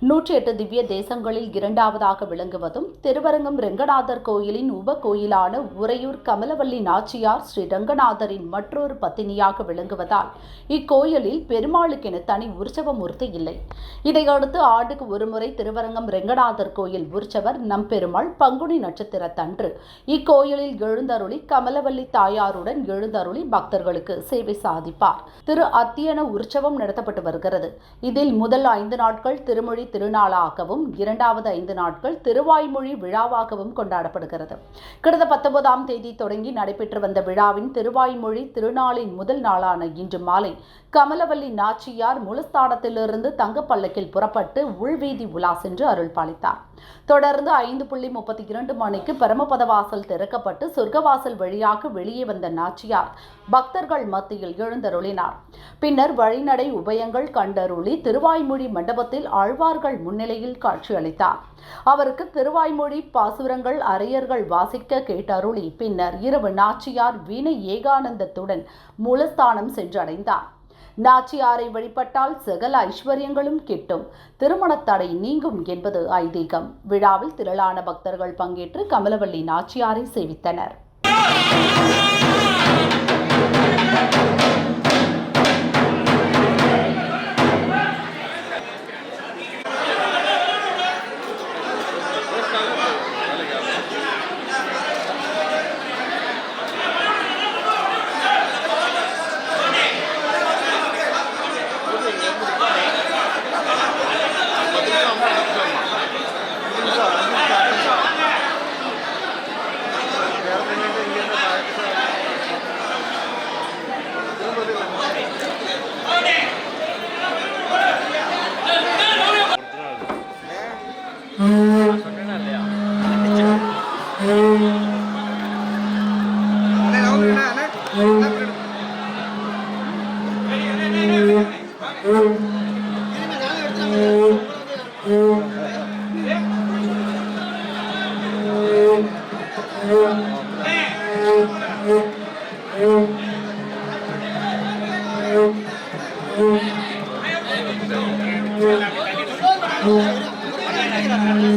நூற்றி எட்டு திவ்ய தேசங்களில் இரண்டாவதாக விளங்குவதும் திருவரங்கம் ரெங்கநாதர் கோயிலின் உப கோயிலான உறையூர் கமலவல்லி நாச்சியார் ஸ்ரீ ரங்கநாதரின் மற்றொரு பத்தினியாக விளங்குவதால் இக்கோயிலில் பெருமாளுக்கென தனி உற்சவமூர்த்தி இல்லை. இதையடுத்து ஆண்டுக்கு ஒருமுறை திருவரங்கம் ரெங்கநாதர் கோயில் உற்சவர் நம்பெருமாள் பங்குனி நட்சத்திரத்தன்று இக்கோயிலில் எழுந்தருளி கமலவல்லி தாயாருடன் எழுந்தருளி பக்தர்களுக்கு சேவை சாதிப்பார். திரு அத்தியன உற்சவம் நடத்தப்பட்டு வருகிறது. இதில் முதல் ஐந்து நாட்கள் திருமொழி திருநாளாகவும் இரண்டாவது ஐந்து நாட்கள் திருவாய்மொழி விழாவாகவும் கொண்டாடப்படுகிறது. கடந்த பத்தொன்பதாம் தேதி தொடங்கி நடைபெற்று வந்த விழாவின் திருவாய்மொழி திருநாளின் முதல் நாளான இன்று மாலை கமலவல்லி நாச்சியார் முழுஸ்தானத்திலிருந்து தங்கப்பல்லக்கில் புறப்பட்டு உள்வீதி உலா சென்று அருள் பாலித்தார். தொடர்ந்து ஐந்து புள்ளி முப்பத்தி இரண்டு மணிக்கு பரமபத வாசல் திறக்கப்பட்டு சொர்க்கவாசல் வழியாக வெளியே வந்த நாச்சியார் பக்தர்கள் மத்தியில் எழுந்தருளினார். பின்னர் வழிநடை உபயங்கள் கண்டருளி திருவாய்மொழி மண்டபத்தில் ஆழ்வார் ஆழ்வார்கள் முன்னிலையில் காட்சியளித்தார். அவருக்கு திருவாய்மொழி பாசுரங்கள் அரையர்கள் வாசிக்க கேட்டருளி பின்னர் இரவு நாச்சியார் வீணை ஏகானந்தத்துடன் மூலஸ்தானம் சென்றடைந்தார். நாச்சியாரை வழிபட்டால் சகல ஐஸ்வர்யங்களும் கிட்டும். திருமணத் தடை நீங்கும் என்பது ஐதீகம். விழாவில் திரளான பக்தர்கள் பங்கேற்று கமலவள்ளி நாச்சியாரை சேவித்தனர். 嗯。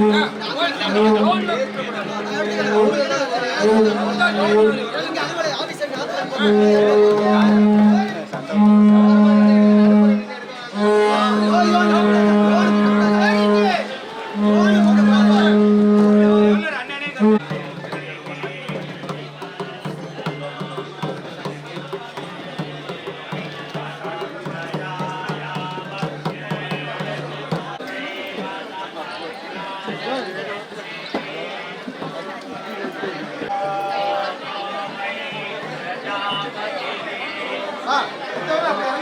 இருங்க, அது あ、どうだっ